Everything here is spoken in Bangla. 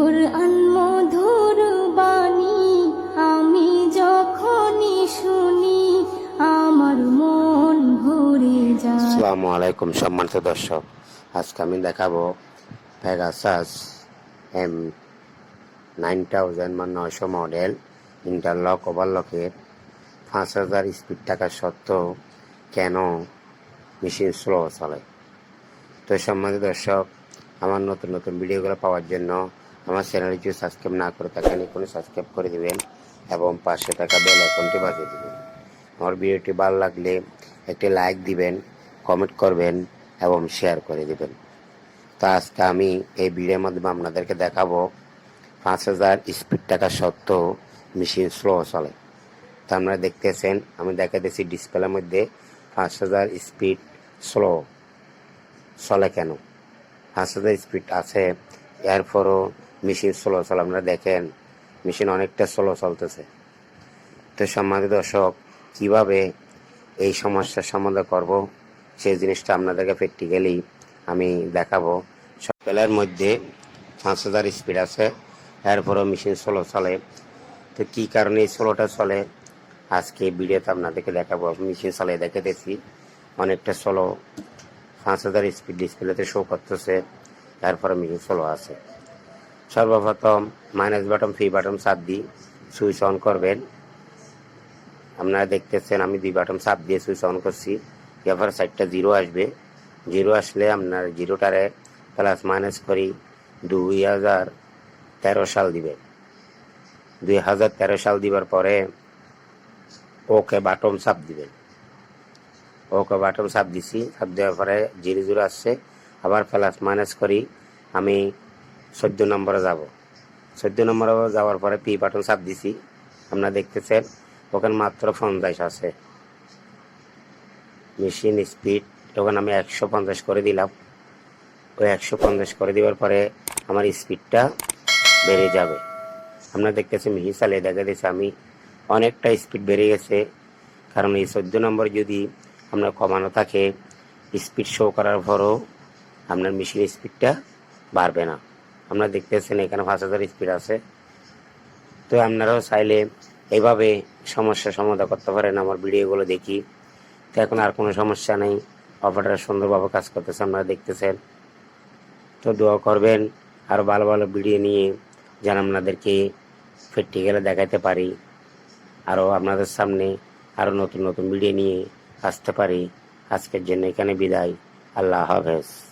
কোরআন মধুর বাণী আমি যখনই শুনি, আমার মন ভরে যায়। আসসালামু আলাইকুম সম্মানিত দর্শক, আজকে আমি দেখাবো পেগাসাস এম নাইন থাউজেন্ড বা নয়শো মডেল ইন্টারলক ওভারলকের পাঁচ হাজার স্পিড থাকা সত্ত্বেও কেন মেশিন স্লো চলে? তো সম্মানিত দর্শক, আমার নতুন নতুন ভিডিওগুলো পাওয়ার জন্য আমার চ্যানেলটি যদি সাবস্ক্রাইব না করে থাকেন এখনই সাবস্ক্রাইব করে দিবেন এবং পাশে থাকা বেল আইকনটি বাজিয়ে দিবেন। আমার ভিডিওটি ভালো লাগলে একটি লাইক দিবেন কমেন্ট করবেন এবং শেয়ার করে দিবেন। তো আজকে আমি এই ভিডিওর মাধ্যমে আপনাদেরকে দেখাবো পাঁচ হাজার স্পিড টাকা সত্ত্বেও মেশিন স্লো চলে। তো আপনারা দেখতেছেন, আমি দেখাতেছি ডিসপ্লের মধ্যে পাঁচ হাজার স্পিড স্লো চলে কেন? পাঁচ হাজার স্পিড আছে, এরপরও মেশিন স্লো চলে, আপনারা দেখেন, মেশিন অনেকটা স্লো চলতেছে। তো সম্মানিত দর্শক, কীভাবে এই সমস্যার সমাধান করব, সেই জিনিসটা আপনাদেরকে প্র্যাকটিক্যালি আমি দেখাবো। সকালের মধ্যে পাঁচ হাজার স্পিড আছে, এরপরও মেশিন স্লো চলে। তো কী কারণে এই স্লোটা চলে? আজকে ভিডিওতে আপনাদেরকে দেখাবো। মেশিন চলে দেখে দেখছি, অনেকটা স্লো পাঁচ হাজার স্পিড ডিসপ্লেতে শো করতেছে তারপরে মেশিন স্লো আছে। সর্বপ্রথম মাইনাস বাটন ফ্রি বাটন চাপ দিই সুইচ অন করবেন। আপনারা দেখতেছেন আমি দুই বাটন চাপ দিয়ে সুইচ অন করছি। এরপর সাইডটা জিরো আসবে। জিরো আসলে আপনার জিরোটারে প্লাস মাইনাস করি দুই হাজার তেরো সাল দিবে। দুই হাজার তেরো সাল দিবার পরে ওকে বাটন চাপ দিবেন। ওকে বাটন চাপ দিছি চাপ দেওয়ার পরে জিরো জিরো আসছে। আবার প্লাস মাইনাস করি। আমি চোদ্দ নম্বরে যাব। চোদ্দ নম্বরে যাওয়ার পরে পি বাটন চাপ দিছি। আপনারা দেখতেছেন, ওখানে মাত্র পঞ্চাশ আছে। মেশিন স্পিড ওখানে আমি একশো পঞ্চাশ করে দিলাম। ওই একশো পঞ্চাশ করে দেওয়ার পরে আমার স্পিডটা বেড়ে যাবে। আপনারা দেখতেছেন মিহি চালিয়ে দেখা দিয়েছে আমি অনেকটা স্পিড বেড়ে গেছে। কারণ এই চোদ্দ নম্বর যদি আপনার কমানো থাকে স্পিড শো করার পরও আপনার মেশিন স্পিডটা বাড়বে না। আপনারা দেখতেছেন, এখানে পাঁচ হাজার স্পিড আছে। তো আপনারাও চাইলে এইভাবে সমস্যার সমাধান করতে পারেন, আমার ভিডিওগুলো দেখি। তো এখন আর কোনো সমস্যা নেই অপারেটার সুন্দরভাবে কাজ করতেছে, আপনারা দেখতেছেন। তো দোয়া করবেন আরও ভালো ভালো ভিডিও নিয়ে যেন আপনাদেরকে প্র্যাকটিক্যালে দেখাতে পারি আরও আপনাদের সামনে আরও নতুন নতুন ভিডিও নিয়ে আসতে পারি। আজকের জন্য এখানে বিদায়, আল্লাহ হাফেজ।